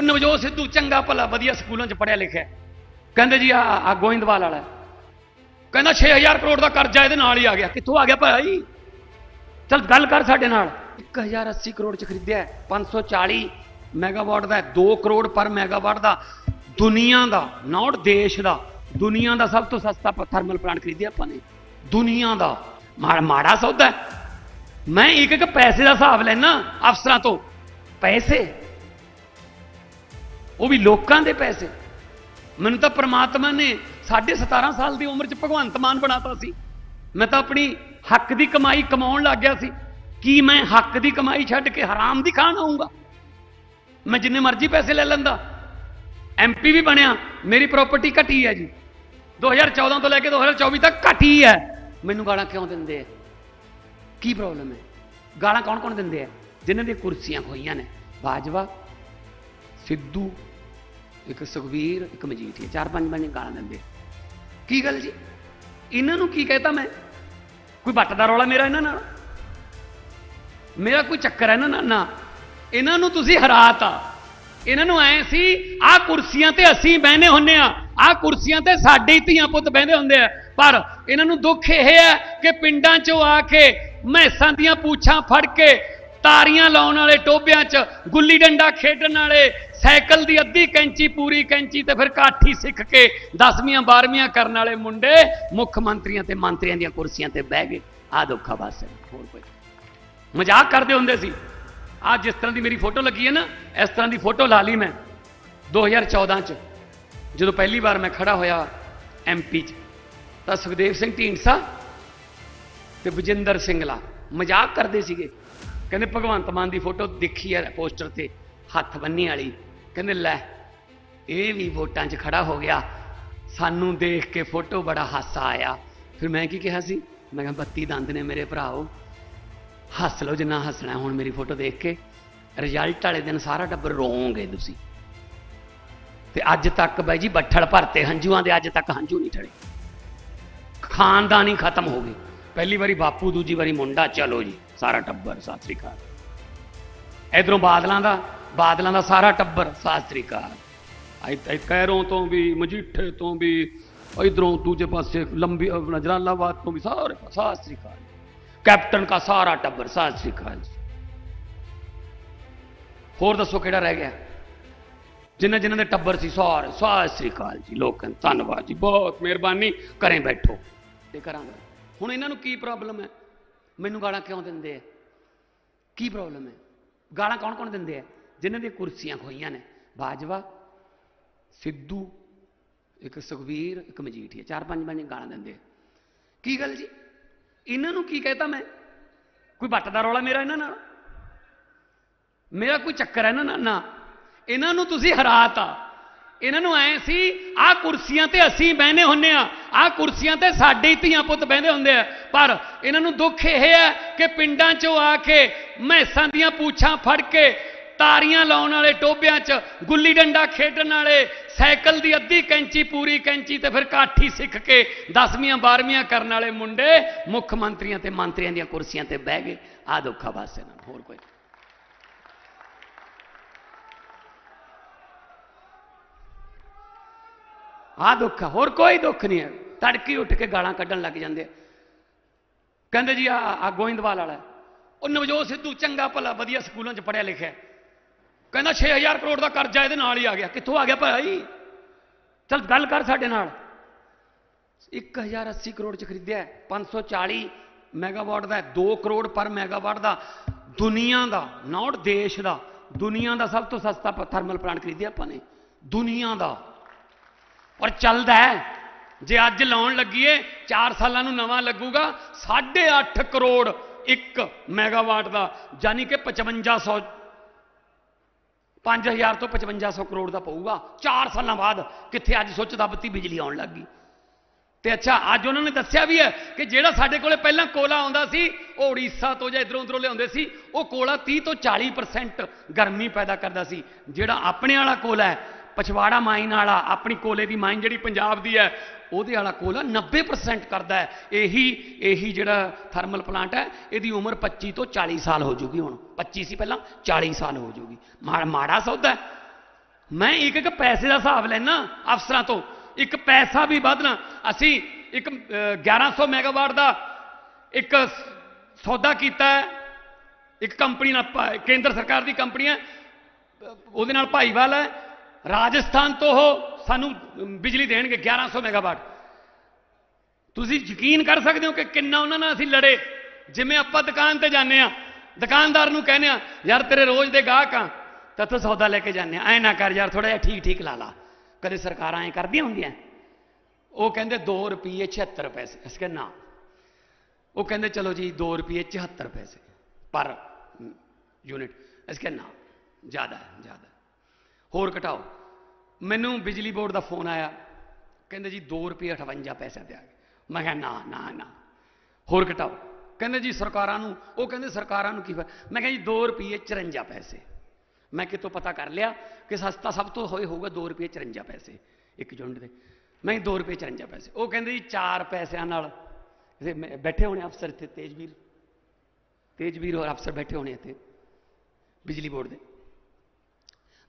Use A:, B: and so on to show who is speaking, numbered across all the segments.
A: ਉਹ ਨਵਜੋਤ ਸਿੱਧੂ ਚੰਗਾ ਭਲਾ ਵਧੀਆ ਸਕੂਲਾਂ 'ਚ ਪੜਿਆ ਲਿਖਿਆ ਕਹਿੰਦੇ ਜੀ ਆ ਆ ਗੋਇੰਦਵਾਲ ਵਾਲਾ ਕਹਿੰਦਾ 6000 ਕਰੋੜ ਦਾ ਕਰਜ਼ਾ ਇਹਦੇ ਨਾਲ ਹੀ ਆ ਗਿਆ। ਕਿੱਥੋਂ ਆ ਗਿਆ ਭਾਈ? ਚਲ ਗੱਲ ਕਰ ਸਾਡੇ ਨਾਲ। 1080 ਕਰੋੜ 'ਚ ਖਰੀਦਿਆ ਹੈ, 540 ਮੈਗਾਵਾਟ ਦਾ 2 ਕਰੋੜ ਪਰ ਮੈਗਾਵਾਟ ਦਾ। ਦੁਨੀਆ ਦਾ ਨਾਟ ਦੇਸ਼ ਦਾ। ਦੁਨੀਆ ਦਾ ਸਭ ਤੋਂ ਸਸਤਾ ਥਰਮਲ ਪਲਾਂਟ ਖਰੀਦਿਆ ਆਪਾਂ ਨੇ। ਦੁਨੀਆ ਦਾ। ਮਾ- ਮਾੜਾ ਸੌਦਾ ਮੈਂ ਇੱਕ ਇੱਕ ਪੈਸੇ ਦਾ ਹਿਸਾਬ ਲੈਣਾ ਅਫਸਰਾਂ ਤੋਂ। ਪੈਸੇ? ਉਹ ਵੀ ਲੋਕਾਂ ਦੇ ਪੈਸੇ। ਮੈਨੂੰ ਤਾਂ ਪ੍ਰਮਾਤਮਾ ਨੇ 17.5 ਸਾਲ ਦੀ ਉਮਰ 'ਚ ਭਗਵੰਤ ਮਾਨ ਬਣਾਤਾ ਸੀ। ਮੈਂ ਤਾਂ ਆਪਣੀ ਹੱਕ ਦੀ ਕਮਾਈ ਕਮਾਉਣ ਲੱਗ ਗਿਆ ਸੀ। ਕੀ ਮੈਂ ਹੱਕ ਦੀ ਕਮਾਈ ਛੱਡ ਕੇ ਹਰਾਮ ਦੀ ਖਾਣ ਆਉਂਗਾ ਮੈਂ ਜਿੰਨੇ ਮਰਜ਼ੀ ਪੈਸੇ ਲੈ ਲੈਂਦਾ। ਐਮਪੀ ਵੀ ਬਣਿਆ। ਮੇਰੀ ਪ੍ਰਾਪਰਟੀ ਘਟੀ ਹੈ ਜੀ। 2014 ਤੋਂ ਲੈ ਕੇ 2024 ਤੱਕ ਘਟੀ ਹੈ। ਮੈਨੂੰ ਗਾਲਾਂ ਕਿਉਂ ਦਿੰਦੇ ਆ? ਕੀ ਪ੍ਰੋਬਲਮ ਹੈ? ਗਾਲਾਂ ਕੌਣ ਕੌਣ ਦਿੰਦੇ ਆ? ਜਿਨ੍ਹਾਂ ਦੀਆਂ ਕੁਰਸੀਆਂ ਖੋਈਆਂ ਨੇ। ਬਾਜਵਾ, ਸਿੱਧੂ ਇੱਕ ਸੁਖਵੀਰ, ਇੱਕ ਮਜੀਠੀਆ ਚਾਰ ਪੰਜ ਪੰਜ ਗਾਲਾਂ ਦਿੰਦੇ। ਕੀ ਗੱਲ ਜੀ? ਇਹਨਾਂ ਨੂੰ ਕੀ ਕਹਿਤਾ ਮੈਂ? ਕੋਈ ਵੱਟ ਦਾ ਰੌਲਾ ਮੇਰਾ ਇਹਨਾਂ ਨਾਲ? ਮੇਰਾ ਕੋਈ ਚੱਕਰ ਹੈ ਇਹਨਾਂ ਨਾਲ? ਨਾ। ਇਹਨਾਂ ਨੂੰ ਤੁਸੀਂ ਹਰਾਤਾ। ਇਹਨਾਂ ਨੂੰ ਐ ਸੀ, ਆਹ ਕੁਰਸੀਆਂ ਤੇ ਅਸੀਂ ਬਹਿਨੇ ਹੁੰਨੇ ਆ ਆਹ ਕੁਰਸੀਆਂ ਤੇ ਸਾਡੇ ਹੀ ਧੀਆਂ ਪੁੱਤ ਬਹਿੰਦੇ ਹੁੰਦੇ ਆ। ਪਰ ਇਹਨਾਂ ਨੂੰ ਦੁੱਖ ਇਹ ਹੈ ਕਿ ਪਿੰਡਾਂ 'ਚੋਂ ਆ ਕੇ ਮੈਸਾਂ ਦੀਆਂ ਪੂਛਾਂ ਫੜ ਕੇ ਤਾਰੀਆਂ ਲਾਉਣ ਵਾਲੇ ਟੋਬਿਆਂ 'ਚ ਗੁੱਲੀ ਡੰਡਾ ਖੇਡਣ ਵਾਲੇ ਸਾਈਕਲ ਦੀ ਅੱਧੀ ਕੈਂਚੀ, ਪੂਰੀ ਕੈਂਚੀ ਤੇ ਫਿਰ ਕਾਠੀ ਸਿੱਖ ਕੇ 10ਵੀਆਂ 12ਵੀਆਂ ਕਰਨ ਵਾਲੇ ਮੁੰਡੇ ਮੁੱਖ ਮੰਤਰੀਆਂ ਤੇ ਮੰਤਰੀਆਂ ਦੀਆਂ ਕੁਰਸੀਆਂ ਤੇ ਬਹਿ ਗਏ। ਆ ਦੁੱਖਾ ਬਸ ਹੋਰ ਕੋਈ। ਮਜ਼ਾਕ ਕਰਦੇ ਹੁੰਦੇ ਸੀ। ਆ ਜਿਸ ਤਰ੍ਹਾਂ ਦੀ ਮੇਰੀ ਫੋਟੋ ਲੱਗੀ ਹੈ ਨਾ, ਇਸ ਤਰ੍ਹਾਂ ਦੀ ਫੋਟੋ ਲਾ ਲਈ ਮੈਂ 2014 ਚ। ਜਦੋਂ ਪਹਿਲੀ ਵਾਰ ਮੈਂ ਖੜਾ ਹੋਇਆ ਐਮਪੀ ਚ, ਤਾਂ ਸੁਖਦੇਵ ਸਿੰਘ ਢੀਂਡਸਾ ਤੇ ਬਜਿੰਦਰ ਸਿੰਘਲਾ ਮਜ਼ਾਕ ਕਰਦੇ ਸੀਗੇ। ਕਹਿੰਦੇ ਭਗਵੰਤ ਮਾਨ ਦੀ ਫੋਟੋ ਦੇਖੀ ਹੈ ਪੋਸਟਰ ਤੇ, ਹੱਥ ਬੰਨੀ ਵਾਲੀ। ਕਹਿੰਦੇ ਲੈ, ਇਹ ਵੀ ਵੋਟਾਂ 'ਚ ਖੜਾ ਹੋ ਗਿਆ। ਸਾਨੂੰ ਦੇਖ ਕੇ ਫੋਟੋ ਬੜਾ ਹਾਸਾ ਆਇਆ। ਫਿਰ ਮੈਂ ਕੀ ਕਿਹਾ ਸੀ? ਮੈਂ ਕਿਹਾ, ਬੱਤੀ ਦੰਦ ਨੇ ਮੇਰੇ ਭਰਾਓ। ਹੱਸ ਲਓ ਜਿੰਨਾ ਹੱਸਣਾ ਹੁਣ ਮੇਰੀ ਫੋਟੋ ਦੇਖ ਕੇ। ਰਿਜ਼ਲਟ ਵਾਲੇ ਦਿਨ ਸਾਰਾ ਟੱਬਰ ਰੋਵੋਗੇ ਤੁਸੀਂ। ਤੇ ਅੱਜ ਤੱਕ ਬਾਈ ਜੀ ਬੱਠਲ ਭਰਤੇ, ਹੰਝੂਆਂ ਦੇ ਅੱਜ ਤੱਕ ਹੰਝੂ ਨਹੀਂ ਠੜੇ। ਖਾਨਦਾਨ ਹੀ ਖਤਮ ਹੋ ਗਈ ਪਹਿਲੀ ਵਾਰੀ ਬਾਪੂ, ਦੂਜੀ ਵਾਰੀ ਮੁੰਡਾ, ਚਲੋ ਜੀ। ਸਾਰਾ ਟੱਬਰ, ਸਤਿ ਸ੍ਰੀ ਅਕਾਲ। ਇਧਰੋਂ ਬਾਦਲਾਂ ਦਾ ਬਾਦਲਾਂ ਦਾ ਸਾਰਾ ਟੱਬਰ, ਸਤਿ ਸ੍ਰੀ ਅਕਾਲ। ਇੱਥੇ ਕੈਰੋਂ ਤੋਂ ਵੀ, ਮਜੀਠੇ ਤੋਂ ਵੀ, ਇਧਰੋਂ ਦੂਜੇ ਪਾਸੇ ਲੰਬੀ, ਆਪਣਾ ਤੋਂ ਵੀ ਸਾਰੇ ਸਤਿ ਸ੍ਰੀ ਅਕਾਲ। ਕੈਪਟਨ ਦਾ ਸਾਰਾ ਟੱਬਰ, ਸਤਿ ਸ੍ਰੀ ਅਕਾਲ ਜੀ। ਹੋਰ ਦੱਸੋ ਕਿਹੜਾ ਰਹਿ ਗਿਆ? ਜਿਨ੍ਹਾਂ ਜਿਨ੍ਹਾਂ ਦੇ ਟੱਬਰ ਸੀ ਸਾਰੇ, ਸਤਿ ਸ੍ਰੀ ਅਕਾਲ ਜੀ, ਲੋਕਾਂ ਧੰਨਵਾਦ ਜੀ, ਬਹੁਤ ਮਿਹਰਬਾਨੀ, ਘਰੇ ਬੈਠੋ ਤੇ ਕਰਾਂਗਾ। ਹੁਣ ਇਹਨਾਂ ਨੂੰ ਕੀ ਪ੍ਰੋਬਲਮ ਹੈ? ਮੈਨੂੰ ਗਾਲਾਂ ਕਿਉਂ ਦਿੰਦੇ ਆ? ਕੀ ਪ੍ਰੋਬਲਮ ਹੈ ਗਾਲਾਂ ਕੌਣ ਕੌਣ ਦਿੰਦੇ ਆ? ਜਿਨ੍ਹਾਂ ਦੀਆਂ ਕੁਰਸੀਆਂ ਖੋਈਆਂ ਨੇ। ਬਾਜਵਾ, ਸਿੱਧੂ, ਇੱਕ ਸੁਖਵੀਰ, ਇੱਕ ਮਜੀਠੀਆ। ਚਾਰ ਪੰਜ ਪੰਜ ਗਾਲਾਂ ਦਿੰਦੇ ਕੀ ਗੱਲ ਜੀ? ਇਹਨਾਂ ਨੂੰ ਕੀ ਕਹਿਤਾ ਮੈਂ? ਕੋਈ ਵੱਟ ਦਾ ਰੌਲਾ ਮੇਰਾ ਇਹਨਾਂ ਨਾਲ? ਮੇਰਾ ਕੋਈ ਚੱਕਰ ਹੈ ਇਹਨਾਂ ਨਾਲ? ਨਾ। ਇਹਨਾਂ ਨੂੰ ਤੁਸੀਂ ਹਰਾਤਾ। ਇਹਨਾਂ ਨੂੰ ਐ ਸੀ ਆਹ ਕੁਰਸੀਆਂ ਤੇ ਅਸੀਂ ਬਹਿਨੇ ਹੁੰਨੇ ਆ ਆਹ ਕੁਰਸੀਆਂ ਤੇ ਸਾਡੇ ਹੀ ਧੀਆਂ ਪੁੱਤ ਬਹਿੰਦੇ ਹੁੰਦੇ ਆ। ਪਰ ਇਹਨਾਂ ਨੂੰ ਦੁੱਖ ਇਹ ਹੈ ਕਿ ਪਿੰਡਾਂ 'ਚੋਂ ਆ ਕੇ ਮੈਸਾਂ ਦੀਆਂ ਪੂਛਾਂ ਫੜ ਕੇ ਤਾਰੀਆਂ ਲਾਉਣ ਵਾਲੇ ਟੋਬਿਆਂ 'ਚ ਗੁੱਲੀ ਡੰਡਾ ਖੇਡਣ ਵਾਲੇ ਸਾਈਕਲ ਦੀ ਅੱਧੀ ਕੈਂਚੀ ਪੂਰੀ ਕੈਂਚੀ ਤੇ ਫਿਰ ਕਾਠੀ ਸਿੱਖ ਕੇ 10ਵੀਆਂ 12ਵੀਆਂ ਕਰਨ ਵਾਲੇ ਮੁੰਡੇ ਮੁੱਖ ਮੰਤਰੀਆਂ ਤੇ ਮੰਤਰੀਆਂ ਦੀਆਂ ਕੁਰਸੀਆਂ ਤੇ ਬਹਿ ਗਏ। ਆ ਦੁੱਖਾ ਬਸ ਇਹਨਾਂ ਨੂੰ, ਹੋਰ ਕੋਈ ਆ ਦੁੱਖ ਆ ਹੋਰ ਕੋਈ ਦੁੱਖ ਨਹੀਂ ਹੈ। ਤੜਕੀ ਉੱਠ ਕੇ ਗਾਲਾਂ ਕੱਢਣ ਲੱਗ ਜਾਂਦੇ ਕਹਿੰਦੇ ਜੀ ਆ ਆ ਗੋਇੰਦਵਾਲ ਵਾਲਾ ਉਹ ਨਵਜੋਤ ਸਿੱਧੂ ਚੰਗਾ ਭਲਾ ਵਧੀਆ ਸਕੂਲਾਂ 'ਚ ਪੜਿਆ ਲਿਖਿਆ ਕਹਿੰਦਾ 6000 ਕਰੋੜ ਦਾ ਕਰਜ਼ਾ ਇਹਦੇ ਨਾਲ ਹੀ ਆ ਗਿਆ। ਕਿੱਥੋਂ ਆ ਗਿਆ ਭਾਈ? ਚਲ ਗੱਲ ਕਰ ਸਾਡੇ ਨਾਲ। 1080 ਕਰੋੜ 'ਚ ਖਰੀਦਿਆ ਹੈ, 540 ਮੈਗਾਵਾਟ ਦਾ 2 ਕਰੋੜ ਪਰ ਮੈਗਾਵਾਟ ਦਾ। ਦੁਨੀਆ ਦਾ ਨਾਟ ਦੇਸ਼ ਦਾ ਦੁਨੀਆ ਦਾ ਸਭ ਤੋਂ ਸਸਤਾ ਥਰਮਲ ਪਲਾਂਟ ਖਰੀਦਿਆ ਆਪਾਂ ਨੇ। ਦੁਨੀਆ ਦਾ। ਔਰ ਚੱਲਦਾ ਹੈ। ਜੇ ਅੱਜ ਲਾਉਣ ਲੱਗੀਏ 4 ਸਾਲਾਂ ਨੂੰ ਨਵਾਂ ਲੱਗੂਗਾ 8.5 ਕਰੋੜ 1 ਮੈਗਾਵਾਟ ਦਾ, ਯਾਨੀ ਕਿ 5500 5000 ਤੋਂ 5500 ਕਰੋੜ ਦਾ ਪਊਗਾ। 4 ਸਾਲਾਂ ਬਾਅਦ ਕਿੱਥੇ ਅੱਜ ਸੁੱਚ ਦੱਬਤੀ ਬਿਜਲੀ ਆਉਣ ਲੱਗੀ ਤੇ ਅੱਛਾ, ਅੱਜ ਉਹਨਾਂ ਨੇ ਦੱਸਿਆ ਵੀ ਹੈ ਕਿ ਜਿਹੜਾ ਸਾਡੇ ਕੋਲੇ ਪਹਿਲਾਂ ਕੋਲਾ ਆਉਂਦਾ ਸੀ, ਉਹ ਉੜੀਸਾ ਤੋਂ ਜਾਂ ਇਧਰੋਂ ਉਧਰੋਂ ਲਿਆਉਂਦੇ ਸੀ, ਉਹ ਕੋਲਾ 30 ਤੋਂ 40% ਗਰਮੀ ਪੈਦਾ ਕਰਦਾ ਸੀ। ਜਿਹੜਾ ਆਪਣੇ ਵਾਲਾ ਕੋਲਾ ਹੈ ਪਛਵਾੜਾ ਮਾਈਨ ਵਾਲਾ ਆਪਣੀ ਕੋਲੇ ਦੀ ਮਾਈਨ ਜਿਹੜੀ ਪੰਜਾਬ ਦੀ ਹੈ ਉਹਦੇ ਵਾਲਾ ਕੋਲਾ 90% ਕਰਦਾ ਹੈ। ਇਹੀ ਇਹੀ ਜਿਹੜਾ ਥਰਮਲ ਪਲਾਂਟ ਹੈ ਇਹਦੀ ਉਮਰ 25 ਤੋਂ 40 ਸਾਲ ਹੋ ਜੂਗੀ ਹੁਣ। 25 ਸੀ ਪਹਿਲਾਂ 40 ਸਾਲ ਹੋ ਜੂਗੀ। ਮਾ- ਮਾੜਾ ਸੌਦਾ ਮੈਂ ਇੱਕ ਇੱਕ ਪੈਸੇ ਦਾ ਹਿਸਾਬ ਲੈਣਾ ਅਫਸਰਾਂ ਤੋਂ। ਇੱਕ ਪੈਸਾ ਵੀ ਵਧਣਾ। ਅਸੀਂ ਇੱਕ ਅਹ, 1100 ਮੈਗਾਵਾਟ ਦਾ ਇੱਕ ਸੌਦਾ ਕੀਤਾ ਹੈ। ਇੱਕ ਕੰਪਨੀ ਨਾਲ ਕੇਂਦਰ ਸਰਕਾਰ ਦੀ ਕੰਪਨੀ ਹੈ। ਉਹਦੇ ਨਾਲ ਭਾਈਵਾਲ ਹੈ। ਰਾਜਸਥਾਨ ਤੋਂ ਉਹ ਸਾਨੂੰ ਬਿਜਲੀ ਦੇਣਗੇ 1100 ਮੈਗਾਵਾਟ। ਤੁਸੀਂ ਯਕੀਨ ਕਰ ਸਕਦੇ ਹੋ ਕਿ ਕਿੰਨਾ ਉਹਨਾਂ ਨਾਲ ਅਸੀਂ ਲੜੇ? ਜਿਵੇਂ ਆਪਾਂ ਦੁਕਾਨ ਤੇ ਜਾਂਦੇ ਆ ਦੁਕਾਨਦਾਰ ਨੂੰ ਕਹਿੰਦੇ ਆ ਯਾਰ ਤੇਰੇ ਰੋਜ਼ ਦੇ ਗਾਹਕ ਆ ਤਾਂ ਤੂੰ ਸੌਦਾ ਲੈ ਕੇ ਜਾਂਦੇ ਆ ਐ ਨਾ ਕਰ ਯਾਰ ਥੋੜਾ ਜਿਹਾ ਠੀਕ ਠੀਕ ਲਾ ਲਾ। ਕਦੇ ਸਰਕਾਰਾਂ ਐ ਕਰਦੀਆਂ ਹੁੰਦੀਆਂ? ਉਹ ਕਹਿੰਦੇ 2 ਰੁਪਏ 76 ਪੈਸੇ। ਅਸੀਂ ਕਹਿੰਦੇ ਨਾ। ਉਹ ਕਹਿੰਦੇ, ਚਲੋ ਜੀ 2 ਰੁਪਏ 74 ਪੈਸੇ ਪਰ ਯੂਨਿਟ। ਅਸੀਂ ਕਹਿੰਦੇ ਨਾ, ਜ਼ਿਆਦਾ ਹੈ, ਜ਼ਿਆਦਾ ਹੋਰ ਘਟਾਓ। ਮੈਨੂੰ ਬਿਜਲੀ ਬੋਰਡ ਦਾ ਫੋਨ ਆਇਆ। ਕਹਿੰਦੇ ਜੀ 2 ਰੁਪਏ 58 ਪੈਸੇ ਦਿਆਂਗੇ। ਮੈਂ ਕਿਹਾ, ਨਾ ਨਾ ਨਾ। ਹੋਰ ਘਟਾਓ। ਕਹਿੰਦੇ ਜੀ ਸਰਕਾਰਾਂ ਨੂੰ, ਉਹ ਕਹਿੰਦੇ ਸਰਕਾਰਾਂ ਨੂੰ ਕੀ ਫਾਇਦਾ ਮੈਂ ਕਿਹਾ ਜੀ 2 ਰੁਪਏ 54 ਪੈਸੇ। ਮੈਂ ਕਿਤੋਂ ਪਤਾ ਕਰ ਲਿਆ ਕਿ ਸਸਤਾ ਸਭ ਤੋਂ ਹੋਏ ਹੋਊਗਾ 2 ਰੁਪਏ 54 ਪੈਸੇ, ਇੱਕ ਯੂਨਿਟ ਦੇ। ਮੈਂ 2 ਰੁਪਏ 54 ਪੈਸੇ। ਉਹ ਕਹਿੰਦੇ ਜੀ 4 ਪੈਸਿਆਂ ਨਾਲ। ਮੈਂ- ਬੈਠੇ ਹੋਣੇ ਅਫਸਰ ਇੱਥੇ, ਤੇਜਵੀਰ। ਤੇਜਵੀਰ ਹੋਰ ਅਫਸਰ ਬੈਠੇ ਹੋਣੇ ਇੱਥੇ, ਬਿਜਲੀ ਬੋਰਡ ਦੇ।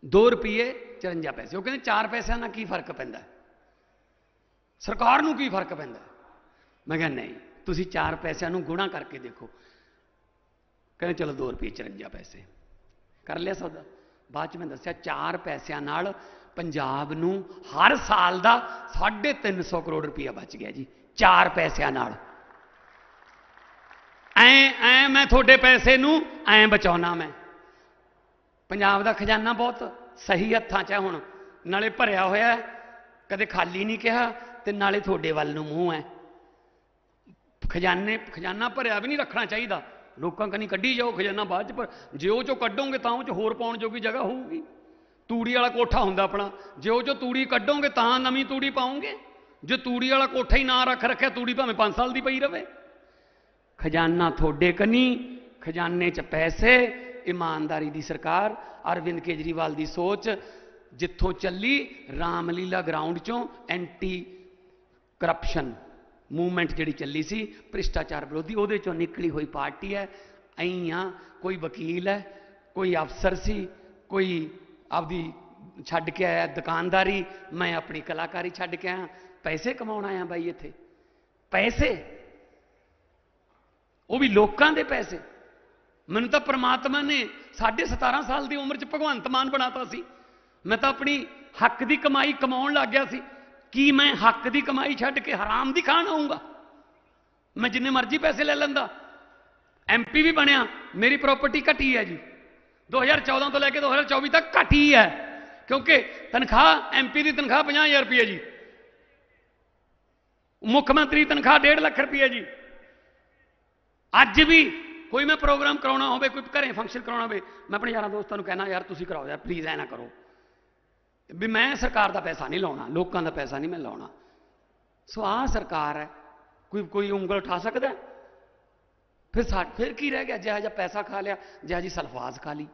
A: 2 ਰੁਪਏ 54 ਪੈਸੇ ਉਹ ਕਹਿੰਦੇ 4 ਪੈਸਿਆਂ ਨਾਲ ਕੀ ਫ਼ਰਕ ਪੈਂਦਾ ਸਰਕਾਰ ਨੂੰ ਕੀ ਫ਼ਰਕ ਪੈਂਦਾ ਮੈਂ ਕਿਹਾ ਨਹੀਂ ਤੁਸੀਂ 4 ਪੈਸਿਆਂ ਨੂੰ ਗੁਣਾ ਕਰਕੇ ਦੇਖੋ ਕਹਿੰਦੇ ਚਲੋ 2 ਰੁਪਏ 54 ਪੈਸੇ ਕਰ ਲਿਆ ਸੌਦਾ ਬਾਅਦ ਚ ਮੈਂ ਦੱਸਿਆ 4 ਪੈਸਿਆਂ ਨਾਲ ਪੰਜਾਬ ਨੂੰ ਹਰ ਸਾਲ ਦਾ 350 ਕਰੋੜ ਰੁਪਇਆ ਬਚ ਗਿਆ ਜੀ 4 ਪੈਸਿਆਂ ਨਾਲ ਐ ਐ ਮੈਂ ਤੁਹਾਡੇ ਪੈਸੇ ਨੂੰ ਐ ਬਚਾਉਣਾ ਮੈਂ ਪੰਜਾਬ ਦਾ ਖਜ਼ਾਨਾ ਬਹੁਤ ਸਹੀ ਹੱਥਾਂ 'ਚ ਹੈ ਹੁਣ। ਨਾਲੇ ਭਰਿਆ ਹੋਇਆ ਕਦੇ ਖਾਲੀ ਨਹੀਂ ਕਿਹਾ ਤੇ ਨਾਲੇ ਤੁਹਾਡੇ ਵੱਲ ਨੂੰ ਮੂੰਹ ਹੈ। ਖਜ਼ਾਨੇ ਖਜ਼ਾਨਾ ਭਰਿਆ ਵੀ ਨਹੀਂ ਰੱਖਣਾ ਚਾਹੀਦਾ। ਲੋਕਾਂ ਕਨੀ ਕੱਢੀ ਜਾਓ, ਖਜ਼ਾਨਾ ਬਾਅਦ ਚ ਪਰ ਜੇ ਉਹ ਚੋਂ ਕੱਢੋਗੇ ਤਾਂ ਉਹ ਚ ਹੋਰ ਪਾਉਣ ਜੋਗੀ ਜਗ੍ਹਾ ਹੋਊਗੀ। ਤੂੜੀ ਵਾਲਾ ਕੋਠਾ ਹੁੰਦਾ ਆਪਣਾ। ਜੇ ਉਹ ਚੋਂ ਤੂੜੀ ਕੱਢੋਗੇ ਤਾਂ ਨਵੀਂ ਤੂੜੀ ਪਾਉਂਗੇ। ਜੇ ਤੂੜੀ ਵਾਲਾ ਕੋਠਾ ਹੀ ਨਾ ਰੱਖ ਰੱਖਿਆ, ਤੂੜੀ ਭਾਵੇਂ 5 ਸਾਲ ਦੀ ਪਈ ਰਵੇ। ਖਜ਼ਾਨਾ ਤੁਹਾਡੇ ਕਨੀ, ਖਜ਼ਾਨੇ 'ਚ ਪੈਸੇ ਇਮਾਨਦਾਰੀ ਦੀ ਸਰਕਾਰ, ਅਰਵਿੰਦ ਕੇਜਰੀਵਾਲ ਦੀ ਸੋਚ, ਜਿੱਥੋਂ ਚੱਲੀ ਰਾਮਲੀਲਾ ਗਰਾਊਂਡ 'ਚੋਂ ਐਂਟੀ ਕਰਪਸ਼ਨ ਮੂਵਮੈਂਟ ਜਿਹੜੀ ਚੱਲੀ ਸੀ, ਭ੍ਰਿਸ਼ਟਾਚਾਰ ਵਿਰੋਧੀ, ਉਹਦੇ 'ਚੋਂ ਨਿਕਲੀ ਹੋਈ ਪਾਰਟੀ ਹੈ। ਐਂ ਆ ਕੋਈ ਵਕੀਲ ਹੈ, ਕੋਈ ਅਫਸਰ ਸੀ, ਕੋਈ ਆਪਦੀ ਛੱਡ ਕੇ ਆਇਆ ਦੁਕਾਨਦਾਰੀ, ਮੈਂ ਆਪਣੀ ਕਲਾਕਾਰੀ ਛੱਡ ਕੇ ਆਇਆ। ਪੈਸੇ ਕਮਾਉਣ ਆਇਆ ਬਾਈ ਇੱਥੇ। ਪੈਸੇ। ਉਹ ਵੀ ਲੋਕਾਂ ਦੇ ਪੈਸੇ। ਮੈਨੂੰ ਤਾਂ ਪ੍ਰਮਾਤਮਾ ਨੇ ਸਾਢੇ 17 ਸਾਲ ਦੀ ਉਮਰ 'ਚ ਭਗਵੰਤ ਮਾਨ ਬਣਾਤਾ ਸੀ। ਮੈਂ ਤਾਂ ਆਪਣੀ ਹੱਕ ਦੀ ਕਮਾਈ ਕਮਾਉਣ ਲੱਗ ਗਿਆ ਸੀ। ਕੀ ਮੈਂ ਹੱਕ ਦੀ ਕਮਾਈ ਛੱਡ ਕੇ ਹਰਾਮ ਦੀ ਖਾਣ ਆਉਂਗਾ ਮੈਂ ਜਿੰਨੇ ਮਰਜ਼ੀ ਪੈਸੇ ਲੈ ਲੈਂਦਾ। ਐਮਪੀ ਵੀ ਬਣਿਆ। ਮੇਰੀ ਪ੍ਰਾਪਰਟੀ ਘਟੀ ਹੈ ਜੀ। 2014 ਤੋਂ ਲੈ ਕੇ 2024 ਤੱਕ ਘਟੀ ਹੈ। ਕਿਉਂਕਿ ਤਨਖਾਹ ਐਮਪੀ ਦੀ ਤਨਖਾਹ 50000 ਰੁਪਏ ਜੀ। ਮੁੱਖ ਮੰਤਰੀ ਦੀ ਤਨਖਾਹ 1.5 ਲੱਖ ਰੁਪਏ ਜੀ। ਅੱਜ ਵੀ ਕੋਈ ਮੈਂ ਪ੍ਰੋਗਰਾਮ ਕਰਾਉਣਾ ਹੋਵੇ, ਕੋਈ ਘਰੇ ਫੰਕਸ਼ਨ ਕਰਾਉਣਾ ਹੋਵੇ, ਮੈਂ ਆਪਣੇ ਯਾਰਾਂ ਦੋਸਤਾਂ ਨੂੰ ਕਹਿਣਾ, ਯਾਰ ਤੁਸੀਂ ਕਰਾਓ, ਯਾਰ ਪਲੀਜ਼ ਐ ਨਾ ਕਰੋ। ਵੀ ਮੈਂ ਸਰਕਾਰ ਦਾ ਪੈਸਾ ਨਹੀਂ ਲਾਉਣਾ, ਲੋਕਾਂ ਦਾ ਪੈਸਾ ਨਹੀਂ ਮੈਂ ਲਾਉਣਾ। ਸੋ ਆਹ ਸਰਕਾਰ ਹੈ, ਕੋਈ ਕੋਈ ਉਂਗਲ ਉਠਾ ਸਕਦਾ ਫਿਰ ਸਾ, ਫਿਰ ਕੀ ਰਹਿ ਗਿਆ? ਜਿਹਾ ਜਿਹਾ ਪੈਸਾ ਖਾ ਲਿਆ, ਜਿਹਾ ਜੀ ਸਲਫਾਜ਼ ਖਾ ਲਈ।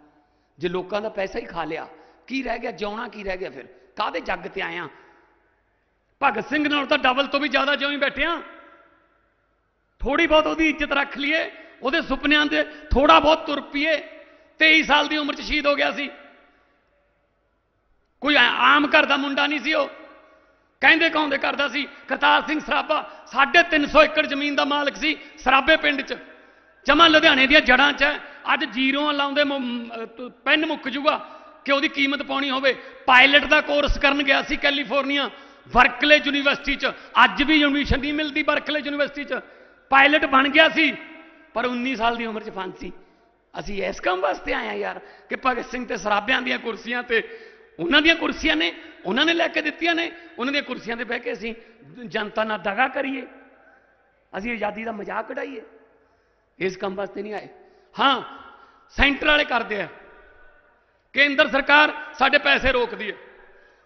A: ਜੇ ਲੋਕਾਂ ਦਾ ਪੈਸਾ ਹੀ ਖਾ ਲਿਆ, ਕੀ ਰਹਿ ਗਿਆ? ਜਿਉਣਾ ਕੀ ਰਹਿ ਗਿਆ ਫਿਰ? ਕਾਹਦੇ ਜੱਗ ਤੇ ਆਇਆ ਭਗਤ ਸਿੰਘ ਨਾਲ ਤਾਂ ਡਬਲ ਤੋਂ ਵੀ ਜ਼ਿਆਦਾ ਜਿਉਂ ਹੀ ਬੈਠੇ ਥੋੜੀ ਬਹੁਤ ਉਹਦੀ ਇੱਜ਼ਤ ਰੱਖ ਲਈਏ। ਉਹਦੇ ਸੁਪਨਿਆਂ ਦੇ ਥੋੜਾ ਬਹੁਤ ਤੁਰ ਪੀਏ 23 ਸਾਲ ਦੀ ਉਮਰ 'ਚ ਸ਼ਹੀਦ ਹੋ ਗਿਆ ਸੀ। ਕੋਈ ਆਮ ਘਰ ਦਾ ਮੁੰਡਾ ਨਹੀਂ ਸੀ ਉਹ। ਕਹਿੰਦੇ ਕਹਾਉਂਦੇ ਕਰਦਾ ਸੀ, ਕਰਤਾਰ ਸਿੰਘ ਸਰਾਭਾ 350 ਏਕੜ ਜ਼ਮੀਨ ਦਾ ਮਾਲਕ ਸੀ ਸਰਾਭੇ ਪਿੰਡ 'ਚ। ਜਮਾ ਲੁਧਿਆਣੇ ਦੀਆਂ ਜੜਾਂ 'ਚ ਹੈ। ਅੱਜ ਜੀਰੋਆਂ ਲਾਉਂਦੇ ਮੁ- ਪੈਨ ਮੁੱਕ ਜੂਗਾ ਕਿ ਉਹਦੀ ਕੀਮਤ ਪਾਉਣੀ ਹੋਵੇ। ਪਾਇਲਟ ਦਾ ਕੋਰਸ ਕਰਨ ਗਿਆ ਸੀ ਕੈਲੀਫੋਰਨੀਆ ਵਰਕਲੇ ਯੂਨੀਵਰਸਿਟੀ 'ਚ। ਅੱਜ ਵੀ ਐਡਮਿਸ਼ਨ ਨਹੀਂ ਮਿਲਦੀ ਵਰਕਲੇ ਯੂਨੀਵਰਸਿਟੀ 'ਚ। ਪਾਇਲਟ ਬਣ ਗਿਆ ਸੀ। ਪਰ 19 ਸਾਲ ਦੀ ਉਮਰ 'ਚ ਫਾਂਸੀ। ਅਸੀਂ ਇਸ ਕੰਮ ਵਾਸਤੇ ਆਏ ਆ ਯਾਰ ਕਿ ਭਗਤ ਸਿੰਘ ਤੇ ਸਰਾਭਿਆਂ ਦੀਆਂ ਕੁਰਸੀਆਂ ਤੇ ਉਹਨਾਂ ਦੀਆਂ ਕੁਰਸੀਆਂ ਨੇ, ਉਹਨਾਂ ਨੇ ਲੈ ਕੇ ਦਿੱਤੀਆਂ ਨੇ, ਉਹਨਾਂ ਦੀਆਂ ਕੁਰਸੀਆਂ ਤੇ ਬਹਿ ਕੇ ਅਸੀਂ ਜਨਤਾ ਨਾਲ ਦਗਾ ਕਰੀਏ। ਅਸੀਂ ਆਜ਼ਾਦੀ ਦਾ ਮਜ਼ਾਕ ਉਡਾਈਏ। ਇਸ ਕੰਮ ਵਾਸਤੇ ਨਹੀਂ ਆਏ। ਹਾਂ, ਸੈਂਟਰ ਵਾਲੇ ਕਰਦੇ ਆ। ਕੇਂਦਰ ਸਰਕਾਰ ਸਾਡੇ ਪੈਸੇ ਰੋਕਦੀ ਹੈ।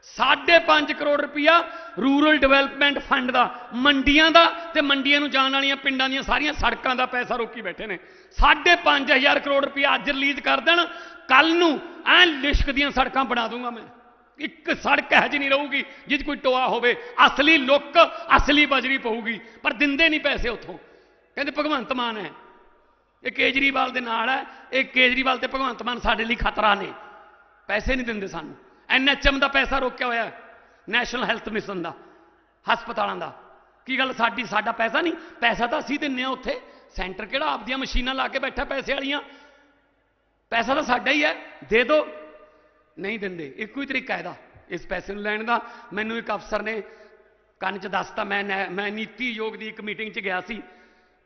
A: 5.5 ਕਰੋੜ ਰੁਪਇਆ ਰੂਰਲ ਡਿਵੈਲਪਮੈਂਟ ਫੰਡ ਦਾ, ਮੰਡੀਆਂ ਦਾ ਤੇ ਮੰਡੀਆਂ ਨੂੰ ਜਾਣ ਵਾਲੀਆਂ ਪਿੰਡਾਂ ਦੀਆਂ ਸਾਰੀਆਂ ਸੜਕਾਂ ਦਾ ਪੈਸਾ ਰੋਕੀ ਬੈਠੇ ਨੇ। 5.5000 ਕਰੋੜ ਰੁਪਇਆ ਅੱਜ ਰਿਲੀਜ਼ ਕਰ ਦੇਣ, ਕੱਲ ਨੂੰ ਐ ਲਿਸ਼ਕ ਦੀਆਂ ਸੜਕਾਂ ਬਣਾ ਦੂੰਗਾ ਮੈਂ। ਇੱਕ ਸੜਕ ਇਹੋ ਜਿਹੀ ਨਹੀਂ ਰਹੂਗੀ ਜਿਹ 'ਚ ਕੋਈ ਟੋਆ ਹੋਵੇ। ਅਸਲੀ ਲੁੱਕ, ਅਸਲੀ ਬਜਰੀ ਪਊਗੀ, ਪਰ ਦਿੰਦੇ ਨਹੀਂ ਪੈਸੇ ਉੱਥੋਂ। ਕਹਿੰਦੇ ਭਗਵੰਤ ਮਾਨ ਹੈ। ਇਹ ਕੇਜਰੀਵਾਲ ਦੇ ਨਾਲ ਹੈ। ਇਹ ਕੇਜਰੀਵਾਲ ਤੇ ਭਗਵੰਤ ਮਾਨ ਸਾਡੇ ਲਈ ਖਤਰਾ ਨੇ। ਪੈਸੇ ਨਹੀਂ ਦਿੰਦੇ ਸਾਨੂੰ। ਐਨਐਚਐਮ ਦਾ ਪੈਸਾ ਰੋਕਿਆ ਹੋਇਆ ਨੈਸ਼ਨਲ ਹੈਲਥ ਮਿਸ਼ਨ ਦਾ, ਹਸਪਤਾਲਾਂ ਦਾ। ਕੀ ਗੱਲ ਸਾਡੀ, ਸਾਡਾ ਪੈਸਾ ਨਹੀਂ? ਪੈਸਾ ਤਾਂ ਅਸੀਂ ਦਿੰਨੇ ਆ ਉੱਥੇ। ਸੈਂਟਰ ਕਿਹੜਾ ਆਪਦੀਆਂ ਮਸ਼ੀਨਾਂ ਲਾ ਕੇ ਬੈਠਾ ਪੈਸੇ ਵਾਲੀਆਂ? ਪੈਸਾ ਤਾਂ ਸਾਡਾ ਹੀ ਹੈ, ਦੇ ਦਿਓ ਨਹੀਂ ਦਿੰਦੇ, ਇੱਕੋ ਹੀ ਤਰੀਕਾ ਇਹਦਾ, ਇਸ ਪੈਸੇ ਨੂੰ ਲੈਣ ਦਾ। ਮੈਨੂੰ ਇੱਕ ਅਫਸਰ ਨੇ ਕੰਨ 'ਚ ਦੱਸਤਾ, ਮੈਂ ਨੈ- ਮੈਂ ਨੀਤੀ ਯੋਗ ਦੀ ਇੱਕ ਮੀਟਿੰਗ 'ਚ ਗਿਆ ਸੀ।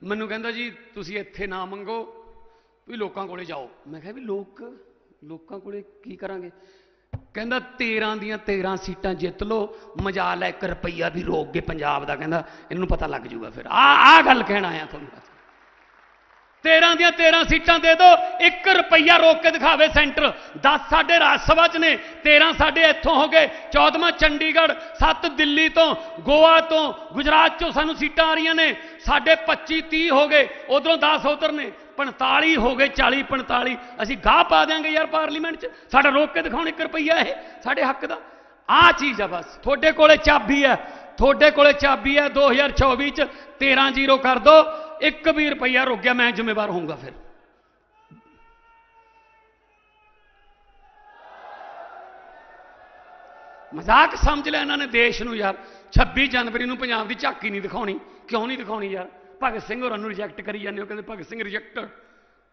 A: ਮੈਨੂੰ ਕਹਿੰਦਾ ਜੀ, ਤੁਸੀਂ ਇੱਥੇ ਨਾ ਮੰਗੋ, ਵੀ ਲੋਕਾਂ ਕੋਲੇ ਜਾਓ। ਮੈਂ ਕਿਹਾ ਵੀ ਲੋਕ, ਲੋਕਾਂ ਕੋਲੇ ਕੀ ਕਰਾਂਗੇ? ਕਹਿੰਦਾ 13 ਦੀਆਂ 13 ਸੀਟਾਂ ਜਿੱਤ ਲਓ ਮਜਾਲ ਹੈ 1 ਰੁਪਈਆ ਵੀ ਰੋਕ ਕੇ ਪੰਜਾਬ ਦਾ, ਕਹਿੰਦਾ ਇਹਨੂੰ ਪਤਾ ਲੱਗ ਜੂਗਾ ਫਿਰ। ਆ ਆ ਗੱਲ ਕਹਿਣ ਆਇਆ ਤੁਹਾਨੂੰ ਬਸ 13 ਦੀਆਂ 13 ਸੀਟਾਂ ਦੇ ਦਿਓ 1 ਰੁਪਈਆ ਰੋਕ ਕੇ ਦਿਖਾਵੇ ਸੈਂਟਰ। 10 ਸਾਡੇ ਰਾਜ ਸਭਾ 'ਚ ਨੇ 13 ਸਾਡੇ ਇੱਥੋਂ ਹੋ ਗਏ। 14ਵਾਂ ਚੰਡੀਗੜ੍ਹ 7 ਦਿੱਲੀ ਤੋਂ, ਗੋਆ ਤੋਂ, ਗੁਜਰਾਤ 'ਚੋਂ ਸਾਨੂੰ ਸੀਟਾਂ ਆ ਰਹੀਆਂ ਨੇ। ਸਾਡੇ 25 30 ਹੋ ਗਏ, ਉਧਰੋਂ 10 ਉਧਰ ਨੇ। 45 ਹੋ ਗਏ 40 45 ਅਸੀਂ ਗਾਹ ਪਾ ਦਿਆਂਗੇ ਯਾਰ ਪਾਰਲੀਮੈਂਟ 'ਚ। ਸਾਡਾ ਰੋਕ ਕੇ ਦਿਖਾਉਣ 1 ਰੁਪਈਆ ਇਹ, ਸਾਡੇ ਹੱਕ ਦਾ। ਆਹ ਚੀਜ਼ ਆ ਬਸ। ਤੁਹਾਡੇ ਕੋਲੇ ਚਾਬੀ ਹੈ। ਤੁਹਾਡੇ ਕੋਲੇ ਚਾਬੀ ਹੈ 2024 'ਚ। 13 ਜ਼ੀਰੋ ਕਰ ਦੋ। ਇੱਕ ਵੀ ਰੁਪਈਆ ਰੁਕ ਗਿਆ, ਮੈਂ ਜ਼ਿੰਮੇਵਾਰ ਹੋਊਂਗਾ ਫਿਰ। ਮਜ਼ਾਕ ਸਮਝ ਲਿਆ ਇਹਨਾਂ ਨੇ ਦੇਸ਼ ਨੂੰ ਯਾਰ। 26 ਜਨਵਰੀ ਨੂੰ ਪੰਜਾਬ ਦੀ ਝਾਕੀ ਨਹੀਂ ਦਿਖਾਉਣੀ। ਕਿਉਂ ਨਹੀਂ ਦਿਖਾਉਣੀ ਯਾਰ? ਭਗਤ ਸਿੰਘ ਹੋਰਾਂ ਨੂੰ ਰਿਜੈਕਟ ਕਰੀ ਜਾਂਦੇ ਹੋ, ਕਹਿੰਦੇ Bhagat Singh reject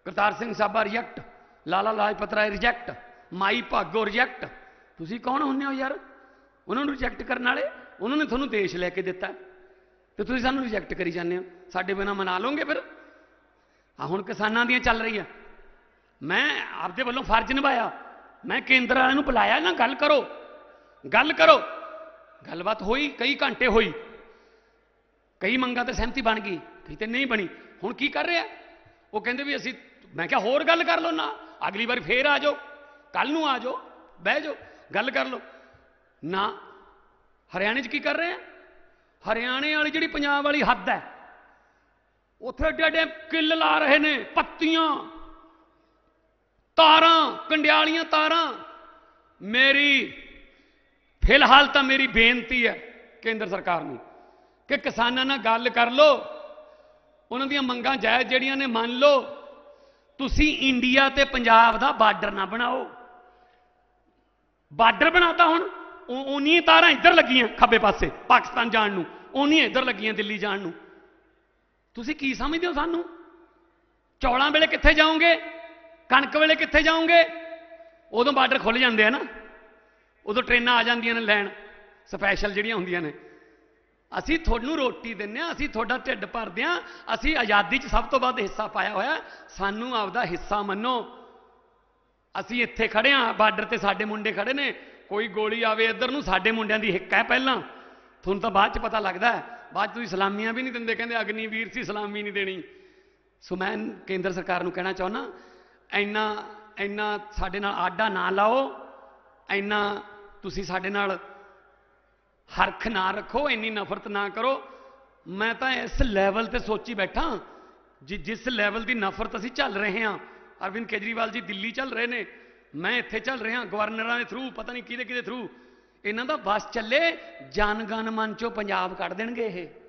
A: Kartar Singh Sarabha reject Lala Lajpat Rai reject Mai Bhago reject ਤੁਸੀਂ ਕੌਣ ਹੁੰਦੇ ਹੋ ਯਾਰ? ਉਹਨਾਂ ਨੂੰ ਰਿਜੈਕਟ ਕਰਨ ਵਾਲੇ? ਉਹਨਾਂ ਨੇ ਤੁਹਾਨੂੰ ਦੇਸ਼ ਲੈ ਕੇ ਦਿੱਤਾ। ਤੇ ਤੁਸੀਂ ਸਾਨੂੰ ਰਿਜੈਕਟ ਕਰੀ ਜਾਂਦੇ ਹੋ। ਸਾਡੇ ਬਿਨਾ ਮਨਾ ਲਓਗੇ ਫਿਰ? ਆ ਹੁਣ ਕਿਸਾਨਾਂ ਦੀਆਂ ਚੱਲ ਰਹੀਆਂ। ਮੈਂ ਆਪਦੇ ਵੱਲੋਂ ਫਰਜ਼ ਨਿਭਾਇਆ। ਮੈਂ ਕੇਂਦਰ ਵਾਲਿਆਂ ਨੂੰ ਬੁਲਾਇਆ ਨਾ, ਗੱਲ ਕਰੋ। ਗੱਲ ਕਰੋ। ਗੱਲਬਾਤ ਹੋਈ, ਕਈ ਘੰਟੇ ਹੋਈ। ਕਈ ਮੰਗਾਂ ਤੇ ਸਹਿਮਤੀ ਬਣ ਗਈ। ਕਈ ਨਹੀਂ ਬਣੀ। ਹੁਣ ਕੀ ਕਰ ਰਿਹਾ? ਉਹ ਕਹਿੰਦੇ ਵੀ ਅਸੀਂ ਮੈਂ ਕਿਹਾ ਹੋਰ ਗੱਲ ਕਰ ਲਓ ਨਾ। ਅਗਲੀ ਵਾਰ ਫੇਰ ਆ ਜਾਓ। ਕੱਲ ਨੂੰ ਆ ਜਾਓ। ਬਹਿ ਜਾਓ। ਗੱਲ ਕਰ ਲਓ। ਨਾ, ਹਰਿਆਣੇ 'ਚ ਕੀ ਕਰ ਰਹੇ ਆ? ਹਰਿਆਣੇ ਵਾਲੀ ਜਿਹੜੀ ਪੰਜਾਬ ਵਾਲੀ ਹੱਦ ਹੈ, ਉੱਥੇ ਏਡੇ ਏਡੇ ਕਿੱਲ ਲਾ ਰਹੇ ਨੇ, ਪੱਤੀਆਂ। ਤਾਰਾਂ, ਕੰਡਿਆਲੀਆਂ ਤਾਰਾਂ। ਮੇਰੀ, ਫਿਲਹਾਲ ਤਾਂ ਮੇਰੀ ਬੇਨਤੀ ਹੈ ਕੇਂਦਰ ਸਰਕਾਰ ਨੂੰ ਕਿ ਕਿਸਾਨਾਂ ਨਾਲ ਗੱਲ ਕਰ ਲਓ। ਉਹਨਾਂ ਦੀਆਂ ਮੰਗਾਂ ਜਾਇਜ਼ ਜਿਹੜੀਆਂ ਨੇ, ਮੰਨ ਲਓ, ਤੁਸੀਂ ਇੰਡੀਆ ਤੇ ਪੰਜਾਬ ਦਾ ਬਾਰਡਰ ਨਾ ਬਣਾਓ। ਬਾਰਡਰ ਬਣਾਤਾ ਹੁਣ ਉਨੀ ਤਾਰਾਂ ਇੱਧਰ ਲੱਗੀਆਂ ਖੱਬੇ ਪਾਸੇ, ਪਾਕਿਸਤਾਨ ਜਾਣ ਨੂੰ। ਉਨੀ ਇੱਧਰ ਲੱਗੀਆਂ ਦਿੱਲੀ ਜਾਣ ਨੂੰ। ਤੁਸੀਂ ਕੀ ਸਮਝਦੇ ਹੋ ਸਾਨੂੰ? ਚੌਲਾਂ ਵੇਲੇ ਕਿੱਥੇ ਜਾਓਗੇ? ਕਣਕ ਵੇਲੇ ਕਿੱਥੇ ਜਾਓਗੇ? ਉਦੋਂ ਬਾਰਡਰ ਖੁੱਲ ਜਾਂਦੇ ਆ ਨਾ। ਉਦੋਂ ਟ੍ਰੇਨਾਂ ਆ ਜਾਂਦੀਆਂ ਨੇ ਲੈਣ। ਸਪੈਸ਼ਲ ਜਿਹੜੀਆਂ ਹੁੰਦੀਆਂ ਨੇ। ਅਸੀਂ ਤੁਹਾਨੂੰ ਰੋਟੀ ਦਿੰਨੇ ਆ ਅਸੀਂ ਤੁਹਾਡਾ ਢਿੱਡ ਭਰਦੇ ਆ ਅਸੀਂ ਆਜ਼ਾਦੀ 'ਚ ਸਭ ਤੋਂ ਵੱਧ ਹਿੱਸਾ ਪਾਇਆ ਹੋਇਆ ਸਾਨੂੰ ਆਪਦਾ ਹਿੱਸਾ ਮੰਨੋ। ਅਸੀਂ ਇੱਥੇ ਖੜੇ ਆ ਬਾਰਡਰ ਤੇ ਸਾਡੇ ਮੁੰਡੇ ਖੜੇ ਨੇ। ਕੋਈ ਗੋਲੀ ਆਵੇ ਇੱਧਰ ਨੂੰ, ਸਾਡੇ ਮੁੰਡਿਆਂ ਦੀ ਹਿੱਕ ਹੈ ਪਹਿਲਾਂ। ਤੁਹਾਨੂੰ ਤਾਂ ਬਾਅਦ 'ਚ ਪਤਾ ਲੱਗਦਾ ਬਾਅਦ 'ਚ ਤੁਸੀਂ ਸਲਾਮੀਆਂ ਵੀ ਨਹੀਂ ਦਿੰਦੇ, ਕਹਿੰਦੇ ਅਗਨੀਵੀਰ ਸੀ, ਸਲਾਮੀ ਨਹੀਂ ਦੇਣੀ। ਸੋ ਮੈਂ ਕੇਂਦਰ ਸਰਕਾਰ ਨੂੰ ਕਹਿਣਾ ਚਾਹੁੰਦਾ, ਇੰਨਾ ਇੰਨਾ ਸਾਡੇ ਨਾਲ ਆਡਾ ਨਾ ਲਾਓ। ਇੰਨਾ ਤੁਸੀਂ ਸਾਡੇ ਨਾਲ ਹਰਖ ਨਾ ਰੱਖੋ, ਇੰਨੀ ਨਫ਼ਰਤ ਨਾ ਕਰੋ। ਮੈਂ ਤਾਂ ਇਸ ਲੈਵਲ ਤੇ ਸੋਚੀ ਬੈਠਾ ਜਿ, ਜਿਸ ਲੈਵਲ ਦੀ ਨਫ਼ਰਤ ਅਸੀਂ ਚੱਲ ਰਹੇ ਹਾਂ। ਅਰਵਿੰਦ ਕੇਜਰੀਵਾਲ ਜੀ ਦਿੱਲੀ ਚੱਲ ਰਹੇ ਨੇ, ਮੈਂ ਇੱਥੇ ਚੱਲ ਰਿਹਾ ਗਵਰਨਰਾਂ ਦੇ ਥਰੂ ਪਤਾ ਨਹੀਂ ਕਿਹਦੇ ਕਿਹਦੇ ਥਰੂ ਇਹਨਾਂ ਦਾ ਬਸ ਚੱਲੇ ਜਨ ਗਨ ਮਨ ਚੋਂ ਪੰਜਾਬ ਕੱਢ ਦੇਣਗੇ ਇਹ।